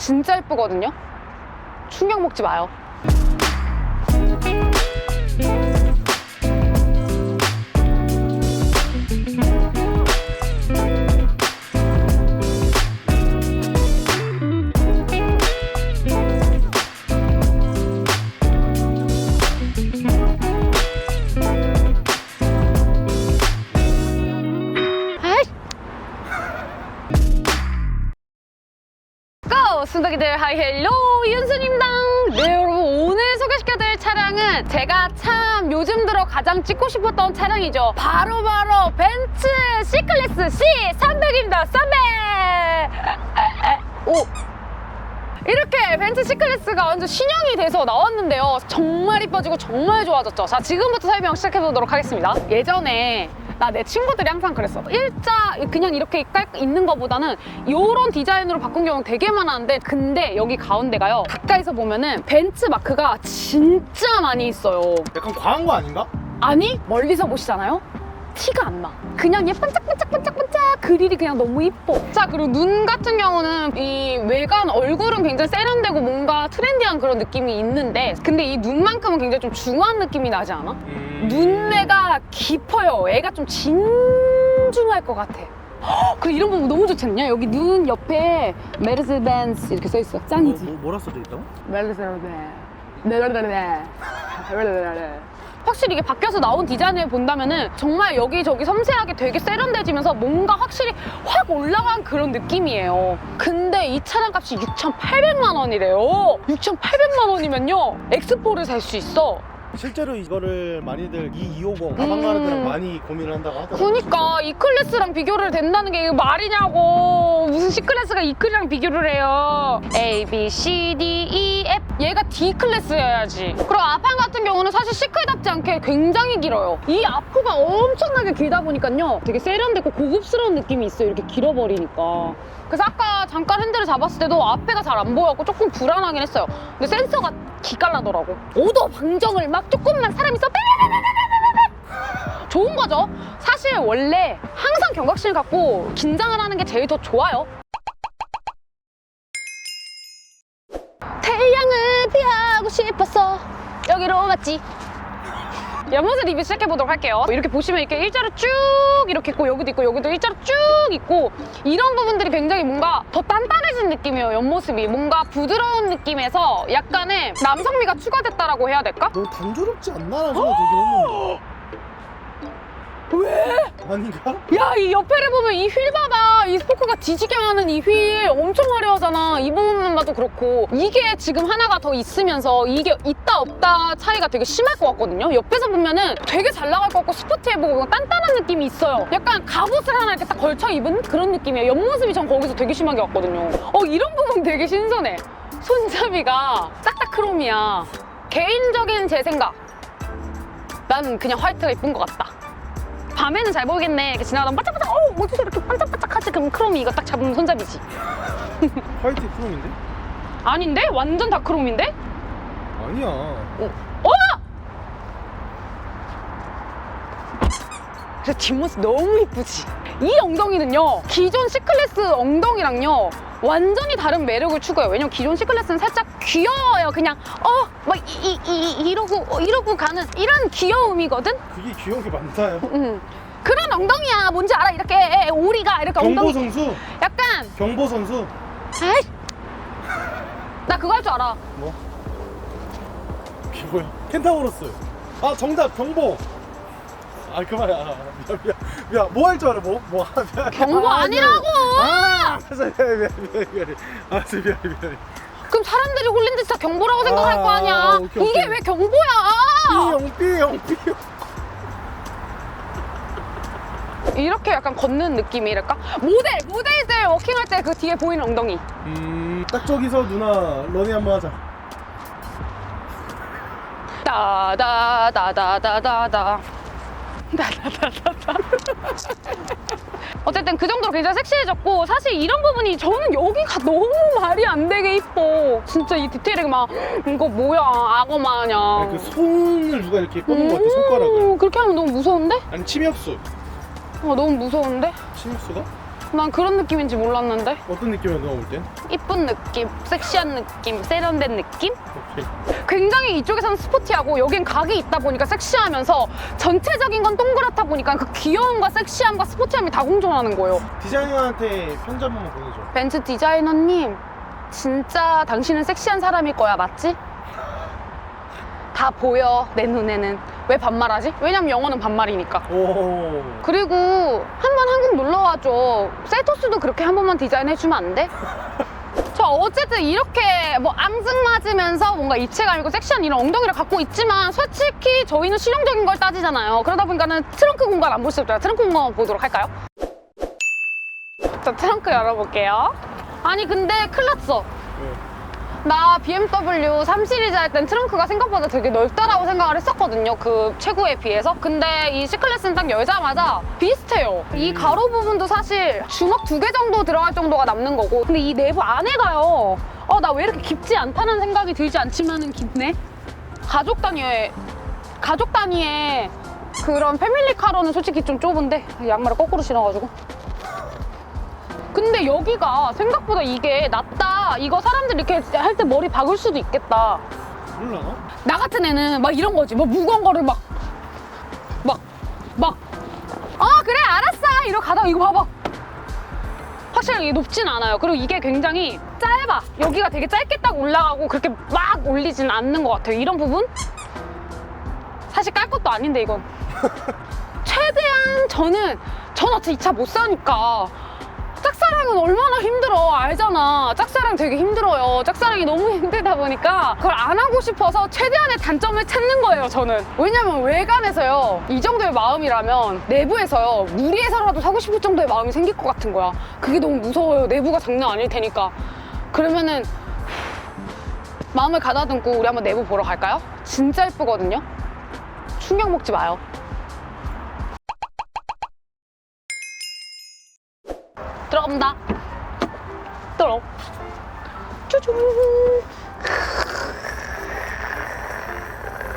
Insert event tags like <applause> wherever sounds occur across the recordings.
진짜 예쁘거든요. 충격 먹지 마요. 순덕이들 하이 헬로 윤순입니다. 네 여러분 오늘 소개시켜드릴 차량은 제가 참 요즘 들어 가장 찍고 싶었던 차량이죠. 바로 바로 벤츠 C클래스 C300입니다. 300! 오! 이렇게 벤츠 C클래스가 완전 신형이 돼서 나왔는데요. 정말 이뻐지고 정말 좋아졌죠. 자, 지금부터 설명 시작해 보도록 하겠습니다. 예전에 나 내 친구들이 항상 그랬어. 일자 그냥 이렇게 깔 있는 것보다는 이런 디자인으로 바꾼 경우 되게 많았는데 근데 여기 가운데가요. 가까이서 보면은 벤츠 마크가 진짜 많이 있어요. 약간 과한 거 아닌가? 아니 멀리서 보시잖아요 티가 안 나. 그냥 얘 반짝반짝반짝반짝 그릴이 그냥 너무 이뻐. 자 그리고 눈 같은 경우는 이 외관 얼굴은 굉장히 세련되고 뭔가 트렌디한 그런 느낌이 있는데 근데 이 눈만큼은 굉장히 좀 중후한 느낌이 나지 않아? 음... 눈매가 깊어요. 애가 좀 진중할 것 같아. 헉, 그리고 이런 부분 너무 좋지 않냐? 여기 눈 옆에 벤츠 이렇게 써 있어. 짱이지. 뭐, 뭐 라 써져 있다고? 확실히 이게 바뀌어서 나온 디자인을 본다면은 정말 여기저기 섬세하게 되게 세련돼지면서 뭔가 확실히 확 올라간 그런 느낌이에요. 근데 이 차량 값이 6,800만 원이래요. 6,800만 원이면요. 엑스포를 살 수 있어. 실제로 이거를 많이들 이 250 아방가르드랑 음. 많이 고민을 한다고 하더라고요. 그니까 이 클래스랑 비교를 된다는 게 이게 말이냐고. 무슨 C 클래스가 이 클이랑 비교를 해요. A, B, C, D, E, F. 얘가 D 클래스여야지. 그리고 앞판 같은 경우는 사실 C 클답지 않게 굉장히 길어요 이 앞호가 엄청나게 길다 보니까요 되게 세련되고 고급스러운 느낌이 있어요 이렇게 길어버리니까 그래서 아까 잠깐 핸들을 잡았을 때도 앞에가 잘 안 보여갖고 조금 불안하긴 했어요 근데 센서가 기깔나더라고 오도 방정을 막 조금만 사람이 써 좋은 거죠. 사실 원래 항상 경각심을 갖고 긴장을 하는 게 제일 더 좋아요. 태양을 피하고 싶었어. 여기로 왔지. 옆모습 리뷰 시작해 보도록 할게요. 이렇게 보시면 이렇게 일자로 쭉 이렇게 있고 여기도 있고 여기도 일자로 쭉 있고 이런 부분들이 굉장히 뭔가 더 단단해진 느낌이에요. 옆모습이 뭔가 부드러운 느낌에서 약간의 남성미가 추가됐다라고 해야 될까? 너무 단조롭지 않나? 라는 생각이 들긴 했는데 <gasps> <gasps> 왜? 아닌가? 야, 이 옆에를 보면 이 휠 봐봐. 이 스포크가 뒤지게 하는 이 휠 엄청 화려하잖아. 이 부분만 봐도 그렇고. 이게 지금 하나가 더 있으면서 이게 있다 없다 차이가 되게 심할 것 같거든요. 옆에서 보면은 되게 잘 나갈 것 같고 스포티해 보고 단단한 느낌이 있어요. 약간 갑옷을 하나 이렇게 딱 걸쳐 입은 그런 느낌이에요. 옆모습이 전 거기서 되게 심하게 왔거든요. 어, 이런 부분 되게 신선해. 손잡이가 딱딱 크롬이야. 개인적인 제 생각. 난 그냥 화이트가 이쁜 것 같다. 밤에는 잘 보이겠네. 이렇게 지나가다 반짝반짝, 어, 어디서 이렇게 반짝반짝하지? 그럼 크롬이 이거 딱 잡으면 손잡이지. <laughs> 화이트 크롬인데? 아닌데? 완전 다 크롬인데? 아니야 어? 그래서 뒷모습 너무 이쁘지? 이 엉덩이는요, 기존 C클래스 엉덩이랑요, 완전히 다른 매력을 추구해요. 왜냐면 기존 C클래스는 살짝 귀여워요. 그냥, 어, 막, 이, 이, 이, 이러고, 어, 이러고 가는 이런 귀여움이거든? 그게 귀여운 게 많나요? 음. 그런 엉덩이야. 뭔지 알아? 이렇게 오리가 이렇게 경보 엉덩이. 선수 약간, 경보 선수 아이. 나 그거 할 줄 알아. 뭐? 뭐야? 켄타우로스 아 정답 경보 아 그만해 아, 미안 미안 미안 뭐할 줄 알아 뭐? 뭐 아, 미안. 경보 아, 아니라고! 아 알았어 미안 미안 미안 미안 알았어 미안 미안 그럼 사람들이 홀린 듯이 다 경보라고 생각할 아, 거 아니야. 오케이, 이게 오케이. 왜 경보야? 삐용 삐용 삐용 이렇게 약간 걷는 느낌이랄까? 모델, 모델들 워킹할 때 그 뒤에 보이는 엉덩이. 음딱 저기서 누나 러닝 한번 하자 따다다다다다다. 다다다다다. <laughs> 어쨌든 그 정도로 굉장히 섹시해졌고 사실 이런 부분이 저는 여기가 너무 말이 안 되게 이뻐. 진짜 이 디테일이 막 이거 뭐야 악어 마냥. 아니, 그 손을 누가 이렇게 뻗는 것 같아 손가락을 음, 그렇게 하면 너무 무서운데? 아니 침엽수 어, 너무 무서운데? 침엽수가? 난 그런 느낌인지 몰랐는데. 어떤 느낌이야 너가 볼 땐? 이쁜 느낌, 섹시한 느낌, 세련된 느낌? 오케이. 굉장히 이쪽에서는 스포티하고 여긴 각이 있다 보니까 섹시하면서 전체적인 건 동그랗다 보니까 그 귀여움과 섹시함과 스포티함이 다 공존하는 거예요. 디자이너한테 편지 한 번만 보내줘. 벤츠 디자이너님, 진짜 당신은 섹시한 사람일 거야, 맞지? 다 보여, 내 눈에는. 왜 반말하지? 왜냐면 영어는 반말이니까. 오. 그리고 한 번 한국 놀러 와줘. 셀토스도 그렇게 한 번만 디자인해주면 안 돼? <laughs> 저 어쨌든 이렇게 뭐 앙증맞으면서 뭔가 입체감이고 섹시한 이런 엉덩이를 갖고 있지만 솔직히 저희는 실용적인 걸 따지잖아요. 그러다 보니까는 트렁크 공간 안 없잖아요. 트렁크 공간 보도록 할까요? 자, 트렁크 열어볼게요. 아니 근데 큰일 났어. 네. 나 BMW 3 시리즈 할 땐 트렁크가 생각보다 되게 넓다라고 생각을 했었거든요. 그 최고에 비해서. 근데 이 C클래스는 딱 열자마자 비슷해요. 이 가로 부분도 사실 주먹 두 개 정도 들어갈 정도가 남는 거고. 근데 이 내부 안에가요. 어, 나 왜 이렇게 깊지 않다는 생각이 들지 않지만은 깊네? 가족 단위의, 가족 단위의 그런 패밀리카로는 솔직히 좀 좁은데. 양말을 거꾸로 신어가지고. 근데 여기가 생각보다 이게 낫다. 이거 사람들 이렇게 할 때 머리 박을 수도 있겠다. 몰라. 나 같은 애는 막 이런 거지. 뭐 무거운 거를 막, 막, 막. 어, 그래, 알았어. 이러고 가다가 이거 봐봐. 확실히 이게 높진 않아요. 그리고 이게 굉장히 짧아. 여기가 되게 짧게 딱 올라가고 그렇게 막 올리진 않는 것 같아요. 이런 부분? 사실 깔 것도 아닌데, 이건. <laughs> 최대한 저는, 전 어차피 이 차 못 사니까. 짝사랑은 얼마나 힘들어 알잖아. 짝사랑 되게 힘들어요. 짝사랑이 너무 <laughs> 힘들다 보니까 그걸 안 하고 싶어서 최대한의 단점을 찾는 거예요 저는. 왜냐면 외관에서요 이 정도의 마음이라면 내부에서요 무리해서라도 사고 싶을 정도의 마음이 생길 것 같은 거야. 그게 너무 무서워요. 내부가 장난 아닐 테니까. 그러면은 마음을 가다듬고 우리 한번 내부 보러 갈까요? 진짜 예쁘거든요? 충격 먹지 마요 들어갑니다. 들어. 쭈쭈.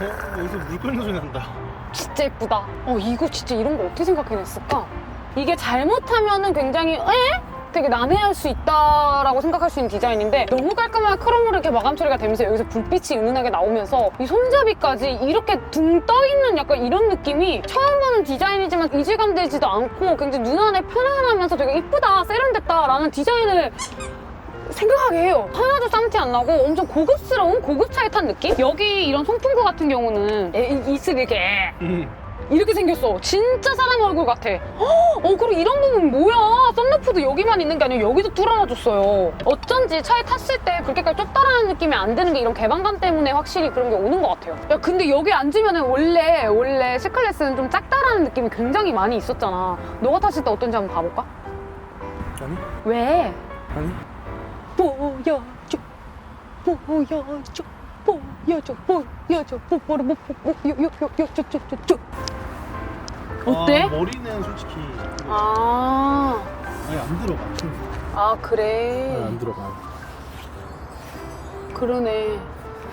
어? 여기서 물 끓는 소리 난다. 진짜 예쁘다. 어, 이거 진짜 이런 거 어떻게 생각해냈을까? 이게 잘못하면은 굉장히, 에? 되게 난해할 수 있다라고 생각할 수 있는 디자인인데 너무 깔끔하게 크롬으로 이렇게 마감 처리가 되면서 여기서 불빛이 은은하게 나오면서 이 손잡이까지 이렇게 둥 떠있는 약간 이런 느낌이 처음 보는 디자인이지만 이질감 들지도 않고 굉장히 눈 안에 편안하면서 되게 이쁘다 세련됐다라는 디자인을 생각하게 해요. 하나도 쌈티 안 나고 엄청 고급스러운 고급차에 탄 느낌? 여기 이런 송풍구 같은 경우는 에, 이- 입술 이렇게 음. 이렇게 생겼어. 진짜 사람 얼굴 같아. 어, 그리고 이런 부분 뭐야? 썬루프도 여기만 있는 게 아니고 여기도 뚫어놔줬어요. 어쩐지 차에 탔을 때 그렇게까지 좁다라는 느낌이 안 드는 게 이런 개방감 때문에 확실히 그런 게 오는 것 같아요. 야, 근데 여기 앉으면 원래, 원래 C클래스는 좀 작다라는 느낌이 굉장히 많이 있었잖아. 너가 탔을 때 어떤지 한번 봐볼까? 아니? 왜? 아니? 보여줘 보여줘 보 뽀뽀를 못 보고 요요요요요요요 어때? 아, 머리는 솔직히 아, 아예 안 들어가. 아 아예 그래 안 들어가. 그러네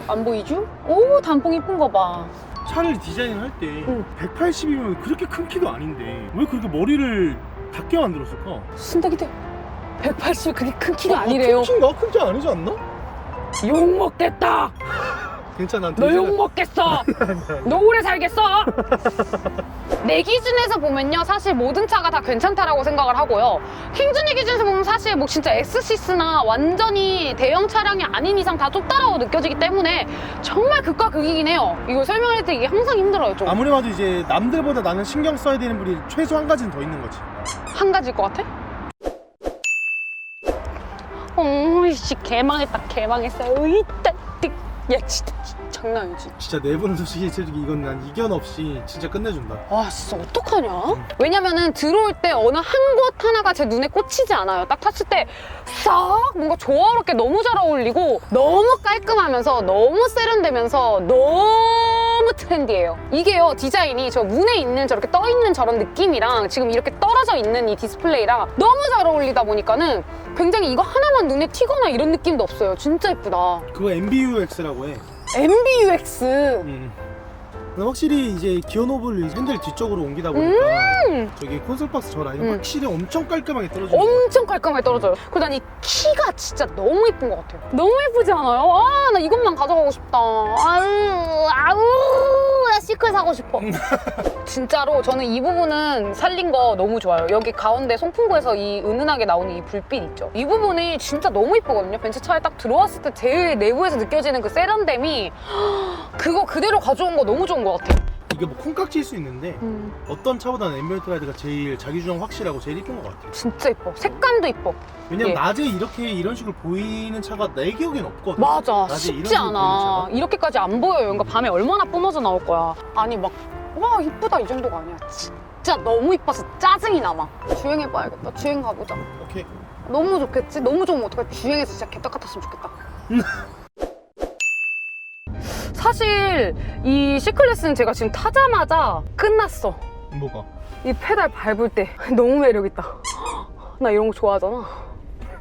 안 보이죠? 오 단풍 이쁜 거 봐 차를 디자인을 할때 응. 180이면 그렇게 큰 키도 아닌데 왜 그렇게 머리를 작게 만들었을까? 순덕이들 180 그게 큰 키가 어, 아니래요 큰 키인가? 큰키 아니지 않나? 욕 먹겠다 괜찮아. 난너욕 먹겠어. <laughs> 너 오래 살겠어? <laughs> 내 기준에서 보면요 사실 모든 차가 다 괜찮다라고 생각을 하고요. 킹준이 기준에서 보면 사실 뭐 진짜 X6나 완전히 대형 차량이 아닌 이상 다 좁다라고 느껴지기 때문에 정말 극과 극이긴 해요. 이걸 설명할 때 이게 항상 힘들어요 좀. 한 아무리 봐도 이제 남들보다 나는 신경 써야 되는 분이 최소 한 가지는 더 있는 거지. 가지일 것 같아? 어이씨 개망했다 개망했어. 으이따 야 진짜 장난 아니지 진짜 내부는 솔직히 솔직히 이건 난 이견 없이 진짜 끝내준다. 아 진짜 어떡하냐? 왜냐면은 들어올 때 어느 한 곳 하나가 제 눈에 꽂히지 않아요. 딱 탔을 때 싹 뭔가 조화롭게 너무 잘 어울리고 너무 깔끔하면서 너무 세련되면서 너무 트렌디해요. 이게요 디자인이 저 문에 있는 저렇게 떠 있는 저런 느낌이랑 지금 이렇게 떨어져 있는 이 디스플레이랑 너무 잘 어울리다 보니까는 굉장히 이거 하나만 눈에 튀거나 이런 느낌도 없어요. 진짜 예쁘다. 그거 MBUX라고 해. MBUX 음. 근데 확실히 이제 기어노브를 핸들 뒤쪽으로 옮기다 보니까 저기 콘솔 박스 저 라인 음. 확실히 엄청 깔끔하게 떨어지는 거 엄청 깔끔하게 떨어져요. 그리고 난이 키가 진짜 너무 예쁜 것 같아요. 너무 예쁘지 않아요? 아, 나 이것만 가져가고 싶다. 아우, 아우, 나 시클 사고 싶어. <laughs> 진짜로 저는 이 부분은 살린 거 너무 좋아요. 여기 가운데 송풍구에서 이 은은하게 나오는 이 불빛 있죠. 이 부분이 진짜 너무 예쁘거든요. 벤츠 차에 딱 들어왔을 때 제일 내부에서 느껴지는 그 세련됨이 <gasps> 그거 그대로 가져온 거 너무 좋은 것 같아요. 이게 뭐 콩깍지일 수 있는데 음, 어떤 차보다는 앰비언트 가이드가 제일 자기 주장 확실하고 제일 이쁜 것 같아요. 진짜 예뻐. 색감도 예뻐. 왜냐면 예. 낮에 이렇게 이런 식으로 보이는 차가 내 기억엔 없거든 맞아. 낮에 쉽지 이런 식으로 보이는 않아 차가. 이렇게까지 안 보여요. 그러니까 밤에 얼마나 뿜어져 나올 거야. 아니 막 와 이쁘다 이 정도가 아니야. 진짜 너무 이뻐서 짜증이 나막. 주행해봐야겠다. 주행 가보자. 오케이. 너무 좋겠지? 너무 좋으면 어떡해? 주행해서 진짜 개떡 같았으면 좋겠다 <laughs> 사실 이 C클래스는 제가 지금 타자마자 끝났어 뭐가? 이 페달 밟을 때 너무 매력있다. 나 이런 거 좋아하잖아.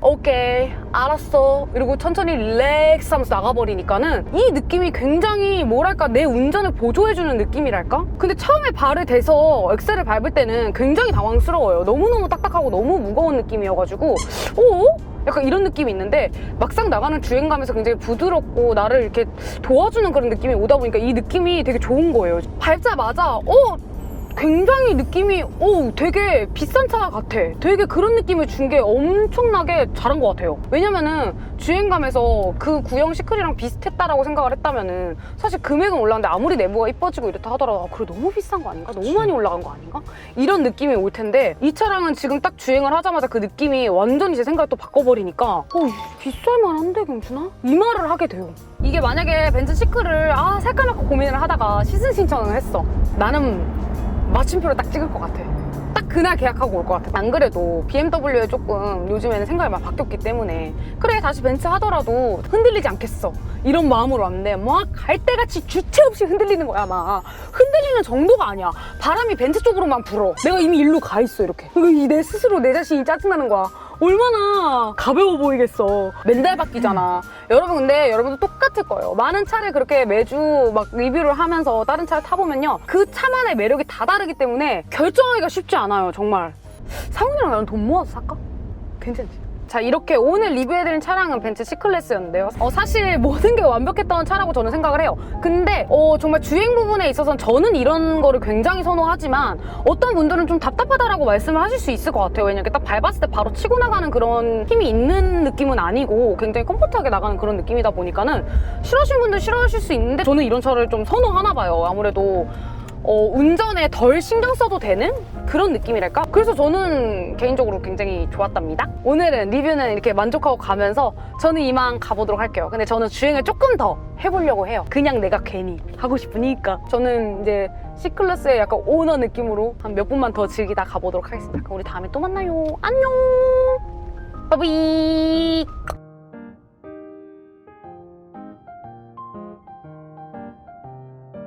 오케이, 알았어. 이러고 천천히 릴렉스 하면서 나가버리니까는 이 느낌이 굉장히 뭐랄까, 내 운전을 보조해주는 느낌이랄까? 근데 처음에 발을 대서 엑셀을 밟을 때는 굉장히 당황스러워요. 너무너무 딱딱하고 너무 무거운 느낌이어가지고, 오? 약간 이런 느낌이 있는데 막상 나가는 주행감에서 굉장히 부드럽고 나를 이렇게 도와주는 그런 느낌이 오다 보니까 이 느낌이 되게 좋은 거예요. 밟자마자, 어? 굉장히 느낌이 오 되게 비싼 차 같아 되게 그런 느낌을 준 게 엄청나게 잘한 것 같아요 왜냐면은 주행감에서 그 구형 시클이랑 비슷했다라고 생각을 했다면은 사실 금액은 올랐는데 아무리 내부가 이뻐지고 이렇다 하더라도 아, 그래 너무 비싼 거 아닌가? 너무 많이 올라간 거 아닌가? 이런 느낌이 올 텐데 이 차량은 지금 딱 주행을 하자마자 그 느낌이 완전히 제 생각을 또 바꿔버리니까 어 비쌀 만한데 경준아? 이 말을 하게 돼요 이게 만약에 벤츠 시클을 아 살까 말까 고민을 하다가 시승 신청을 했어 나는 마침표를 딱 찍을 것 같아. 딱 그날 계약하고 올 것 같아. 안 그래도 BMW에 조금 요즘에는 생각이 많이 바뀌었기 때문에 그래 다시 벤츠 하더라도 흔들리지 않겠어. 이런 마음으로 왔는데 막 갈대같이 주체 없이 흔들리는 거야 막 흔들리는 정도가 아니야. 바람이 벤츠 쪽으로만 불어. 내가 이미 일로 가 있어 이렇게. 그내 스스로 내 자신이 짜증나는 거야. 얼마나 가벼워 보이겠어. 맨날 바뀌잖아. 여러분 근데 여러분도 똑같을 거예요. 많은 차를 그렇게 매주 막 리뷰를 하면서 다른 차를 타보면요. 그 차만의 매력이 다 다르기 때문에 결정하기가 쉽지 않아요. 정말. 상훈이랑 나는 돈 모아서 살까? 괜찮지? 자 이렇게 오늘 리뷰해드린 차량은 벤츠 C클래스였는데요. 어, 사실 모든 게 완벽했던 차라고 저는 생각을 해요. 근데 어, 정말 주행 부분에 있어서는 저는 이런 거를 굉장히 선호하지만 어떤 분들은 좀 답답하다라고 말씀을 하실 수 있을 것 같아요. 왜냐면 딱 밟았을 때 바로 치고 나가는 그런 힘이 있는 느낌은 아니고 굉장히 컴포트하게 나가는 그런 느낌이다 보니까는 싫어하시는 분들 싫어하실 수 있는데 저는 이런 차를 좀 선호하나 봐요. 아무래도 어, 운전에 덜 신경 써도 되는 그런 느낌이랄까? 그래서 저는 개인적으로 굉장히 좋았답니다. 오늘은 리뷰는 이렇게 만족하고 가면서 저는 이만 가보도록 할게요. 근데 저는 주행을 조금 더 해보려고 해요. 그냥 내가 괜히 하고 싶으니까. 저는 이제 C클래스의 약간 오너 느낌으로 한 몇 분만 더 즐기다 가보도록 하겠습니다. 그럼 우리 다음에 또 만나요. 안녕! 바이바이!